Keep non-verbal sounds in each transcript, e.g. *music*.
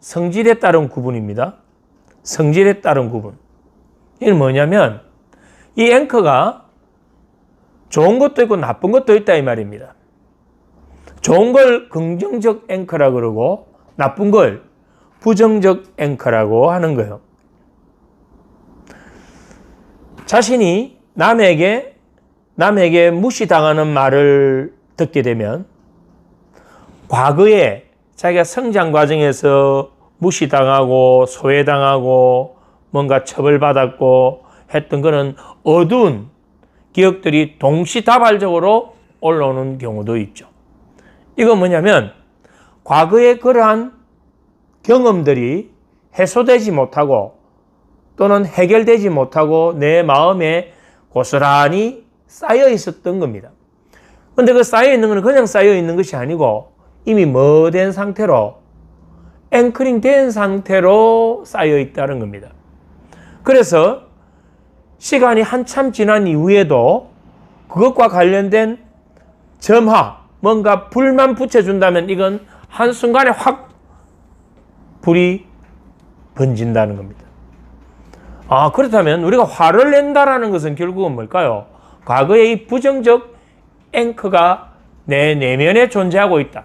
성질에 따른 구분입니다. 성질에 따른 구분. 이는 뭐냐면 이 앵커가 좋은 것도 있고 나쁜 것도 있다 이 말입니다. 좋은 걸 긍정적 앵커라 그러고 나쁜 걸 부정적 앵커라고 하는 거예요. 자신이 남에게 남에게 무시당하는 말을 듣게 되면 과거에 자기가 성장 과정에서 무시당하고 소외당하고 뭔가 처벌받았고 했던 거는 어두운 기억들이 동시다발적으로 올라오는 경우도 있죠. 이건 뭐냐면 과거의 그러한 경험들이 해소되지 못하고 또는 해결되지 못하고 내 마음에 고스란히 쌓여 있었던 겁니다. 근데 그 쌓여 있는 것은 그냥 쌓여 있는 것이 아니고 이미 뭐 된 상태로 앵커링 된 상태로 쌓여 있다는 겁니다. 그래서 시간이 한참 지난 이후에도 그것과 관련된 점화, 뭔가 불만 붙여준다면 이건 한순간에 확 불이 번진다는 겁니다. 아, 그렇다면 우리가 화를 낸다라는 것은 결국은 뭘까요? 과거의 이 부정적 앵커가 내 내면에 존재하고 있다.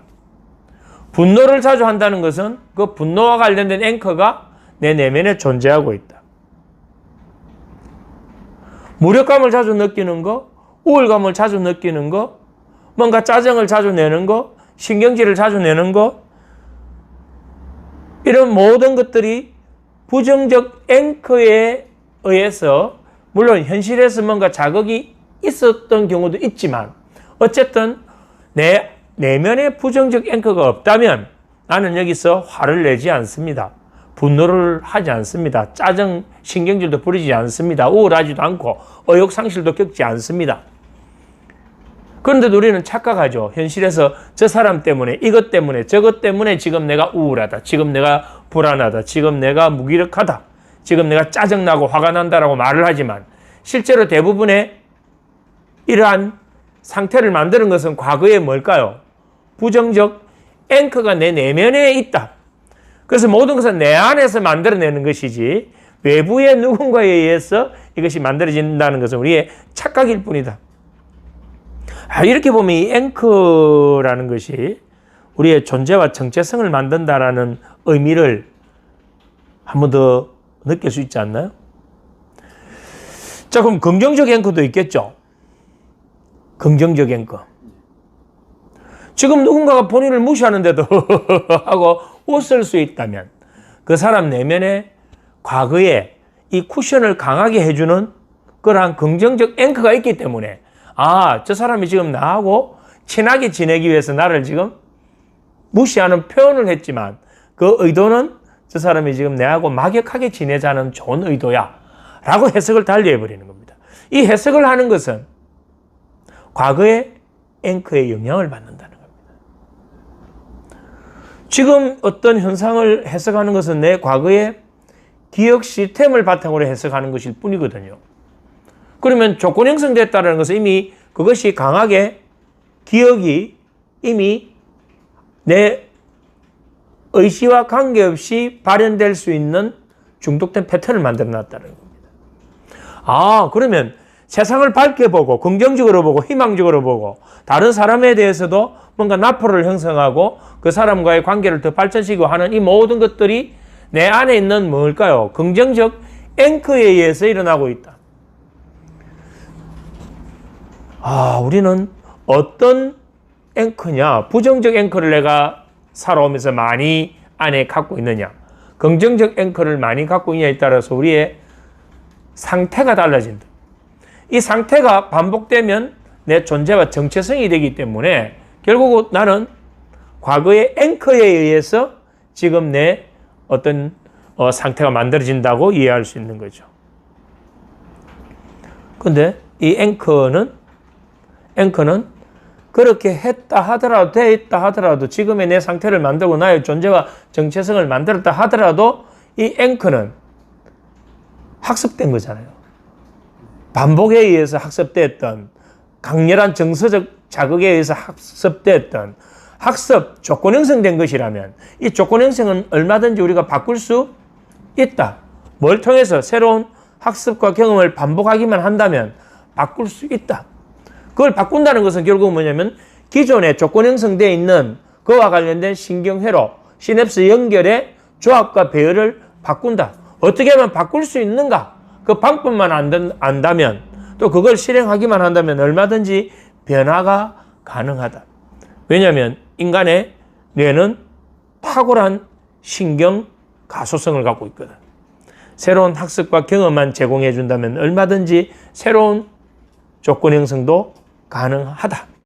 분노를 자주 한다는 것은 그 분노와 관련된 앵커가 내 내면에 존재하고 있다. 무력감을 자주 느끼는 거, 우울감을 자주 느끼는 거, 뭔가 짜증을 자주 내는 거, 신경질을 자주 내는 거, 이런 모든 것들이 부정적 앵커에 의해서 물론 현실에서 뭔가 자극이 있었던 경우도 있지만 어쨌든 내 내면에 부정적 앵커가 없다면 나는 여기서 화를 내지 않습니다. 분노를 하지 않습니다. 짜증, 신경질도 부리지 않습니다. 우울하지도 않고 의욕상실도 겪지 않습니다. 그런데 우리는 착각하죠. 현실에서 저 사람 때문에, 이것 때문에, 저것 때문에 지금 내가 우울하다. 지금 내가 불안하다. 지금 내가 무기력하다. 지금 내가 짜증나고 화가 난다라고 말을 하지만 실제로 대부분의 이러한 상태를 만드는 것은 과거에 뭘까요? 부정적 앵커가 내 내면에 있다. 그래서 모든 것은 내 안에서 만들어내는 것이지 외부의 누군가에 의해서 이것이 만들어진다는 것은 우리의 착각일 뿐이다. 아, 이렇게 보면 이 앵커라는 것이 우리의 존재와 정체성을 만든다라는 의미를 한 번 더 느낄 수 있지 않나요? 자, 그럼 긍정적 앵커도 있겠죠? 긍정적 앵커. 지금 누군가가 본인을 무시하는데도 *laughs* 하고 웃을 수 있다면 그 사람 내면에 과거에 이 쿠션을 강하게 해주는 그러한 긍정적 앵커가 있기 때문에 아, 저 사람이 지금 나하고 친하게 지내기 위해서 나를 지금 무시하는 표현을 했지만 그 의도는 저 사람이 지금 내하고 막역하게 지내자는 좋은 의도야. 라고 해석을 달리해버리는 겁니다. 이 해석을 하는 것은 과거의 앵커의 영향을 겁니다. 지금 어떤 현상을 해석하는 것은 내 과거의 기억 시스템을 바탕으로 해석하는 것일 뿐이거든요. 그러면 조건 형성됐다는 것은 이미 그것이 강하게 기억이 이미 내 의지와 관계없이 발현될 수 있는 중독된 패턴을 만들어 놨다는 겁니다. 아, 그러면 세상을 밝게 보고, 긍정적으로 보고, 희망적으로 보고, 다른 사람에 대해서도 뭔가 나포를 형성하고 그 사람과의 관계를 더 발전시키고 하는 이 모든 것들이 내 안에 있는 뭘까요? 긍정적 앵커에 의해서 일어나고 있다. 아, 우리는 어떤 앵커냐, 부정적 앵커를 내가 살아오면서 많이 안에 갖고 있느냐, 긍정적 앵커를 많이 갖고 있냐에 따라서 우리의 상태가 달라진다. 이 상태가 반복되면 내 존재와 정체성이 되기 때문에 결국 나는 과거의 앵커에 의해서 지금 내 어떤 어, 상태가 만들어진다고 이해할 수 있는 거죠. 근데 이 앵커는 앵커는 그렇게 했다 하더라도 됐다 하더라도 지금의 내 상태를 만들고 나의 존재와 정체성을 만들었다 하더라도 이 앵커는 학습된 거잖아요. 반복에 의해서 학습됐던 강렬한 정서적 자극에 의해서 학습됐던 학습 조건 형성된 것이라면 이 조건 형성은 얼마든지 우리가 바꿀 수 있다. 뭘 통해서 새로운 학습과 경험을 반복하기만 한다면 바꿀 수 있다. 그걸 바꾼다는 것은 결국 뭐냐면 기존에 조건 형성되어 있는 그와 관련된 신경회로 시냅스 연결의 조합과 배열을 바꾼다. 어떻게 하면 바꿀 수 있는가? 그 방법만 안 안다면 또 그걸 실행하기만 한다면 얼마든지 변화가 가능하다. 왜냐하면 인간의 뇌는 탁월한 신경 가소성을 갖고 있거든. 새로운 학습과 경험만 제공해 준다면 얼마든지 새로운 조건 형성도 가능하다.